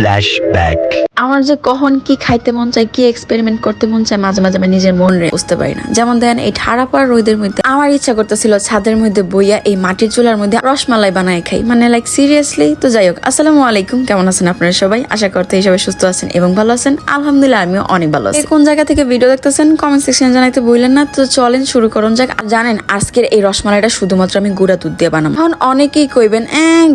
Flashback. আমার যে কখন কি খাইতে মন চায়, কি এক্সপেরিমেন্ট করতে মন চায়, মাঝে মাঝে আমি নিজের মন রে বুঝতে পারি না। যেমন দেখেন, এই ঠাড়া পড়া রোদের মধ্যে আমার ইচ্ছা করতেছিল ছাদের মধ্যে বইয়া এই মাটির চুলার মধ্যে রসমালাই বানায় খাই। মানে লাইক সিরিয়াসলি তো যাই হোক, আসসালামু আলাইকুম। কেমন আছেন আপনারা সবাই? আশা করতে এই সবাই সুস্থ আছেন এবং ভালো আছেন। আলহামদুলিল্লাহ, আমিও অনেক ভালো আছি। কোন জায়গা থেকে ভিডিও দেখতেছেন? কমেন্ট সেকশনে জানাইতে বললেন না। তো চলেন শুরু করুন। যাক, জানেন, আজকের এই রসমালাইটা শুধুমাত্র আমি গুঁড়া দুধ দিয়ে বানাবো। এখন অনেকেই কইবেন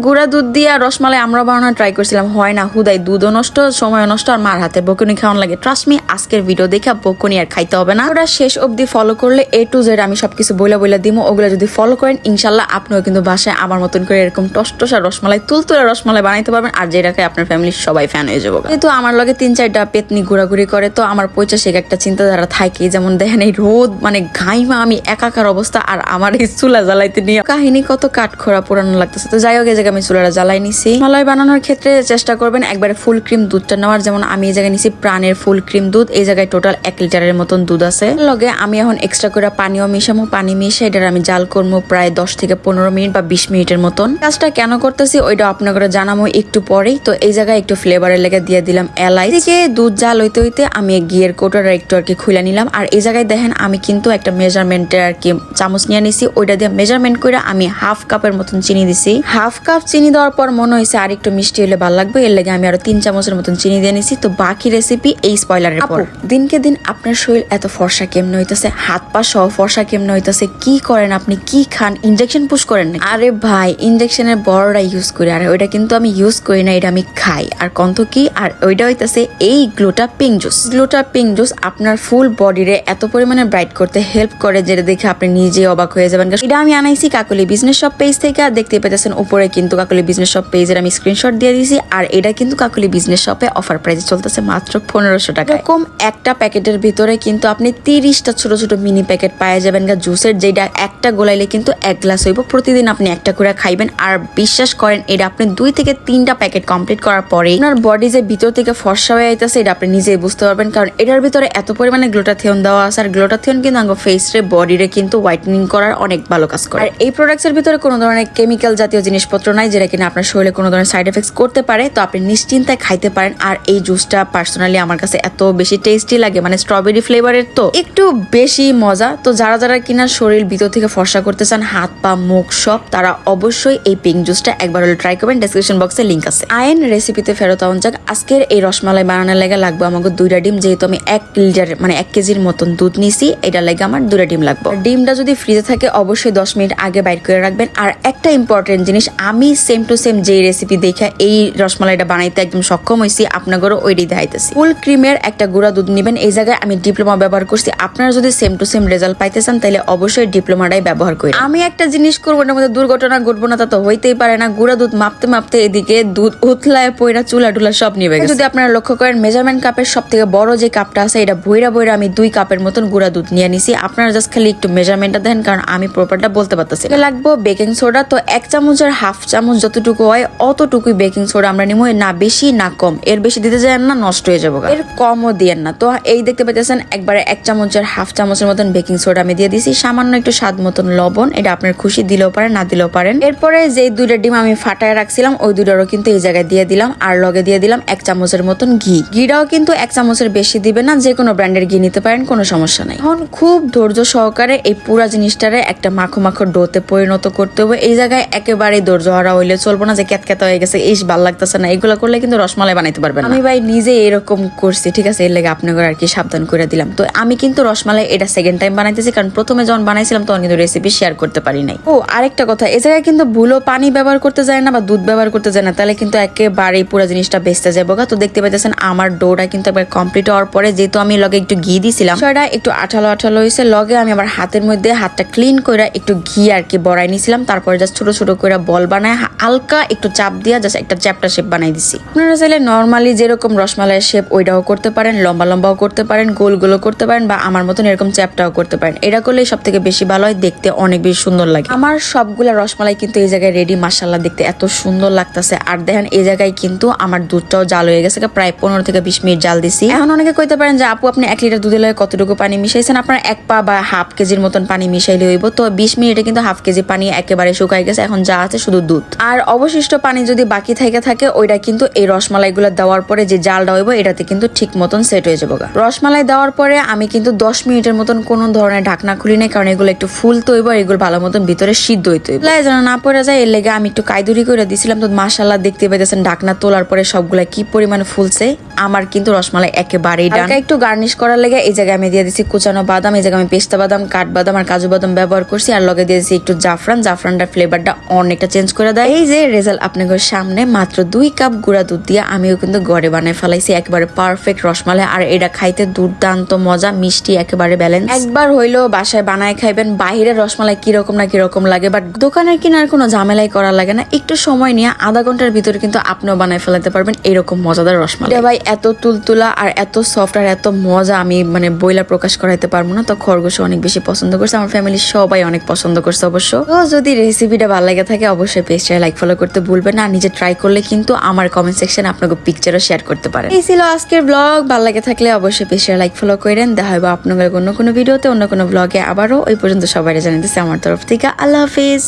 গুঁড়া দুধ দিয়ে রসমালাই আমরা বানানোর ট্রাই করছিলাম। হয় না, হুদাই দুধও নষ্ট সময় নষ্ট, আর মার হাতে বকুনি খাওয়ান লাগে। ট্রাস্ট মি আজকের ভিডিও দেখে বকুনি আর খাইতে হবে না। ওরা শেষ অবধি ফলো করলে এ টু জেড আমি সবকিছু বইলা বইলা দিমো। ওগুলো যদি ফলো করেন, ইনশাল্লাহ আপনিও কিন্তু বাসায় আমার মতন করে এরকম টসটসা রসমালাই, তুলতুলে রসমালাই বানাইতে পারবেন। আর যেটা খাই আপনার ফ্যামিলির সবাই ফ্যান হয়ে যাব কিন্তু আমার লগে তিন চারটা পেতনি ঘোরাঘুরি করে, তো আমার পৈচাশিক একটা চিন্তাধারা থাকে। যেমন দেখেন এই রোদ মানে ঘাইমা, আমি একাকার অবস্থা, আর আমার এই চুলা জ্বালাইতে নিয়ে কাহিনী কত কাঠ কাঠখোরা পুরানো লাগতেছে। তো যাই হোক, এই জায়গায় আমি চুলাটা জ্বালাই নিছি। মালাই বানানোর ক্ষেত্রে চেষ্টা করবেন, একবারে ফুল ক্রিম দুধটা নেওয়ার, যেমন আমি এই জায়গায় নিছি প্রাণের ফুল ক্রিম দুধ, এই জায়গায় টোটাল এক লিটারের মতন দুধ আছে। লগে আমি এখন এক্সট্রা করে পানিও মিশামো পানি মিশে এটার আমি জাল করব প্রায় দশ থেকে পনেরো মিনিট বা বিশ মিনিটের মতন। কাজটা কেন করতেছি ওইটা আপনাকে জানাব একটু পরেই। তো এই জায়গায় একটু ফ্লেভারের লেগে দিয়ে দিলাম এলাই এদিকে দুধ জাল হইতে হইতে আমি গিয়ের কোটার একটু আর কি খুলে নিলাম। আর এই জায়গায় দেখেন আমি কিন্তু একটা মেজারমেন্টের আর কি চামচ নিয়ে নিছি, ওইটা দিয়ে মেজারমেন্ট করে আমি হাফ কাপের মতন চিনি দিছি। হাফ কাপ চিনি দেওয়ার পর মনে হয়েছে আর একটু মিষ্টি হলে ভালো লাগবে, এর লেগে আমি আরও তিন চামচের মতন চিনি দিয়ে নিছি। তো বাকি রেসিপি এই স্পয়লারের পর। দিনকে দিন আপনার শরীর এত ফর্সা কেমনে হইতেছে? হাত পা সহ ফর্সা কেমনে হইতেছে? কি করেন আপনি? কি খান? ইনজেকশন পুশ করেন নাকি? আরে ভাই ইনজেকশনের বড়রা ইউজ করি। আর ওইটা কিন্তু আমি ইউজ করি না এটা আমি খাই। আর কন্ত কি? আর ওইটা হইতেছে এই গ্লুটা পিং জুস গ্লুটা পিং জুস আপনার ফুল বডিরে এত পরিমাণে ব্রাইট করতে হেল্প করে যেটা দেখে আপনি নিজে অবাক হয়ে যাবেন। এটা আমি আনাইছি কাকলি বিজনেস শপ পেজ থেকে। আর দেখতে পেতেছেন উপরে কিন্তু কাকলি বিজনেস শপ পেজের আমি স্ক্রিনশট দিয়ে দিয়েছি আর এটা কিন্তু কাকলি বিজনেস শপে অফার প্রাইসে চলতেছে মাত্র পনেরোশো টাকা এরকম একটা প্যাকেটের ভিতরে কিন্তু আপনি তিরিশটা ছোট ছোট মিনি প্যাকেট পাওয়া যাবেন গা জুসের যেটা একটা গোলাইলে কিন্তু এক গ্লাস হইব। প্রতিদিন আপনি একটা করে খাইবেন। আর বিশ্বাস করেন এটা আপনি দুই থেকে তিনটা প্যাকেট কমপ্লিট করার পরে আপনার বডি যে ভিতর থেকে ফর্সা হয়ে যাইতেছে এটা আপনি নিজেই বুঝতে পারবেন। কারণ এটার ভিতরে এত পরিমাণে গ্লোটাথিয়ন দেওয়া আছে। আর গ্লোটাথিয়ন কিন্তু আঙ্গ ফেস রে বডি রে কিন্তু হোয়াইটেনিং করার অনেক ভালো কাজ করে। আর এই প্রোডাক্টস এর ভিতরে কোনো ধরনের কেমিক্যাল জাতীয় জিনিসপত্র নাই যেটা কিনা আপনার শরীরে কোনো ধরনের সাইড এফেক্টস করতে পারে। তো আপনি নিশ্চিন্তায় খাইতে পারেন। আর এই জুসটা পার্সোনালি আমার কাছে এত বেশি টেস্টি লাগে মানে স্ট্রবেরি ফ্লেভারের তো একটু বেশি মজা। তো যারা যারা কিনা শরীর ভিতর থেকে ফর্সা করতে চান, হাত, পা, মুখ সব, তারা অবশ্যই এই পিঙ্ক জুসটা একবার হলে ট্রাই করবেন। ডেসক্রিপশন বক্সে লিঙ্ক আছে। আয়ন রেসিপিতে ফেরত আউন যাক। আজকের এই রসমালাই বানানোর লেগে লাগবে আমাকে দুইটা ডিম, যেহেতু আমি এক লিটার মানে এক কেজির মতন দুধ নিছি এটা লেগে আমার দুটা ডিম লাগবে। ডিমটা যদি ফ্রিজে থাকে, অবশ্যই দশ মিনিট আগে বাইর করে রাখবেন। আর একটা ইম্পর্টেন্ট জিনিস, আমি সেম টু সেম যেই রেসিপি দেখে এই রসমালাইটা বানাইতে একদম সক্ষম হয়েছি আপনাদেরও ওইটাই দেখাইতেছি। ফুল ক্রিমের একটা গুঁড়া দুধ নেবেন এই জায়গায় আমি ডিপ্লোমা ব্যবহার করছি। আপনারা যদি সেম টু সেম রেজাল্ট পাইতে চান তাহলে অবশ্যই ডিপ্লোমাটাই ব্যবহার করি। আমি একটা জিনিস করব এটার মধ্যে দুর্ঘটনা ঘটবো না তা তো হইতেই পারে না। গুঁড়া দুধ মাপতে মাপতে এদিকে দুধ উতলায় পয়রা চুলা টুলা সব নিবে যদি আপনারা লক্ষ্য করেন মেজারমেন্ট কাপের সব থেকে বড় যে কাপটা আছে এটা বইরা বইরা আমি দুই কাপের মতন গুঁড়া দুধ নিয়ে নিছি। আপনারা জাস্ট খালি একটু মেজারমেন্টটা দেন কারণ আমি প্রপারটা বলতে পারতেছি লাগবো বেকিং সোডা তো এক চামচের হাফ চামচ যতটুকু হয় অতটুকুই বেকিং সোডা আমরা নিবো না বেশি না কম। এর বেশি দিতে যায় না, নষ্ট হয়ে যাব এর কমও দিয়েন না। তো এই দেখতে পাইতেছেন, একবারে এক চামচের, হাফ চামচের মতন বেকিং সোডা আমি দিয়ে দিছি সামান্য একটু স্বাদ মতন লবণ, এটা আপনার খুশি দিলেও পারেন, না দিলেও পারেন। এরপরে যে দুইটা ডিম আমি ফাটায় রাখছিলাম, ওই দুইটারও কিন্তু এই জায়গায় দিয়ে দিলাম। আর লগে দিয়ে দিলাম এক চামচের মতন ঘি। ঘিটাও কিন্তু এক চামচের বেশি দিবে না, যে কোনো ব্র্যান্ডের ঘি নিতে পারেন, কোনো সমস্যা নাই। এখন খুব ধৈর্য সহকারে এই পুরা জিনিসটারে একটা মাখো মাখো ডোতে পরিণত করতে হবে। এই জায়গায় একেবারেই ধৈর্য হারা হইলে চলবো না, যে ক্যাতক্যাতা হয়ে গেছে, ইস, ভালো লাগতেছে না। এগুলো করলে কিন্তু রসমালাই বানাইতে পারবেন আমি ভাই নিজে এরকম করছি, ঠিক আছে? এর লেগে আপনাকে আর কি সাবধান করে দিলাম। তো আমি কিন্তু রসমালাই এটা সেকেন্ড টাইম বানাইতেছি, কারণ প্রথমে যখন বানাইছিলাম তখন কিন্তু রেসিপি শেয়ার করতে পারি নাই। ও, আরেকটা কথা, এ জায়গায় কিন্তু ভুলো পানি ব্যবহার করতে যায় না বা দুধ ব্যবহার করতে যায় না, তাহলে কিন্তু একেবারেই পুরো জিনিসটা বেচতে যাব। তো দেখতে পাইতেছেন আমার ডোটা কিন্তু একবার কমপ্লিট হওয়ার পরে যেহেতু আমি লগে একটু ঘি দিছিলাম, সেটা একটু আঠালো আঠালো হয়েছে লগে আমি আমার হাতের মধ্যে হাতটা ক্লিন করে একটু ঘি আর কি বড়াই নিছিলাম, তারপরে জাস্ট ছোট ছোট করে বল বানায় হালকা একটু চাপ দিয়া জাস্ট একটা চ্যাপটা শেপ বানাই দিছি। আপনারা চাইলে নর্মালি যেরকম রসমালাইয়ের শেপ ওইটাও করতে পারেন, লম্বা লম্বাও করতে পারেন গোল গোলও করতে পারেন বা আমার মতন এরকম চ্যাপটাও করতে পারেন। এটা করলে সব থেকে বেশি ভালো হয়, দেখতে অনেক বেশি সুন্দর লাগে। আমার সবগুলা রসমালাই কিন্তু এই জায়গায় রেডি মাসাল্লাহ দেখতে এত সুন্দর লাগতেছে। আর দেখেন, এই জায়গায় কিন্তু আমার দুধটাও জাল হয়ে গেছে, প্রায় পনেরো থেকে বিশ মিনিট জাল দিছি। এখন অনেকে কইতে পারেন যে, আপু, আপনি এক লিটার দুধে লয়ে কতটুকু পানি মিশাইছেন? আপনার এক পা বা হাফ কেজির মতন পানি মিশাইলে হইব। তো বিশ মিনিটে কিন্তু হাফ কেজি পানি একেবারে শুকাই গেছে, এখন যা আছে শুধু দুধ। আর অবশিষ্ট পানি যদি বাকি থেকে থাকে, ওইটা কিন্তু এই রসমালাইগুলো দেওয়ার পরে যে জালটা হইব, এটাতে কিন্তু ঠিক মতন সেট হয়ে যাব রসমালাই দেওয়ার পরে আমি কিন্তু দশ মিনিটের মতন কোনো ধরনের ঢাকনা খুলি নাই, কারণ এগুলো একটু ফুল তৈব এগুলো ভালো মতন ভিতরে সিদ্ধ হইতে হইব। যেন না পড়ে যায়, এর লেগে আমি একটু কায়দুরি করে দিছিলাম। তো মাসাল্লাহ দেখতে পাইতেছেন ঢাকনা তোলার পরে সবগুলা কি পরিমাণে ফুলছে, আমার কিন্তু রসমালাই একেবারেই ডান একটু গার্নিশ করার লেগে এই জায়গায় আমি দিয়ে দিচ্ছি কুচানো বাদাম, এই জায়গায় আমি পেস্তা বাদাম, কাঠ বাদাম আর কাজু বাদাম ব্যবহার করছি। আর লগে দিয়ে দিচ্ছি একটু জাফরান, জাফরানটার ফ্লেভারটা অনেকটা চেঞ্জ করে দেয়। এই যে রেজাল্ট আপনাদের সামনে, মাত্র দুই কাপ গুঁড়া দুধ দিয়ে আমিও কিন্তু গড়ে বানায় ফেলাইছি। একেবারে পারফেক্ট রসমালাই। আর এটা খাইতে দুর্দান্ত মজা, মিষ্টি, একেবারে ব্যালেন্স একবার হইল বাসায় বানায় খাইবেন বাইরের রসমালাই কীরকম না কীরকম লাগে বাট দোকানের কিনার কোনো ঝামেলাই করা লাগে না। একটু সময় নিয়ে আধা ঘণ্টার ভিতরে কিন্তু আপনিও বানায় ফেলাতে পারবেন এরকম মজাদার রসমালাই। ভাই এত তুলতুলা আর এত সফট আর এত মজা আমি মানে বইলা প্রকাশ করাইতে পারব না, তো খরগোশ অনেক বেশি পছন্দ করছে। আমার ফ্যামিলির সবাই অনেক পছন্দ করছে অবশ্য। তো যদি রেসিপিটা ভালো লাগে থাকে, অবশ্যই পেজটা লাইক ফলো করতে ভুলবেন না। নিজে ট্রাই করলে কিন্তু আমার কমেন্ট সেকশনে আপনাকে পিকচারও শেয়ার করতে পারেন। এই ছিল আজকের ব্লগ ভালো লাগে থাকলে অবশ্যই বেশি লাইক ফলো করেন। দেখা হবে আপনাদের অন্য কোনো ভিডিওতে অন্য কোনো ব্লগে আবারও। ওই পর্যন্ত সবাই জানিয়ে আমার তরফ থেকে। আল্লাহ হাফিজ।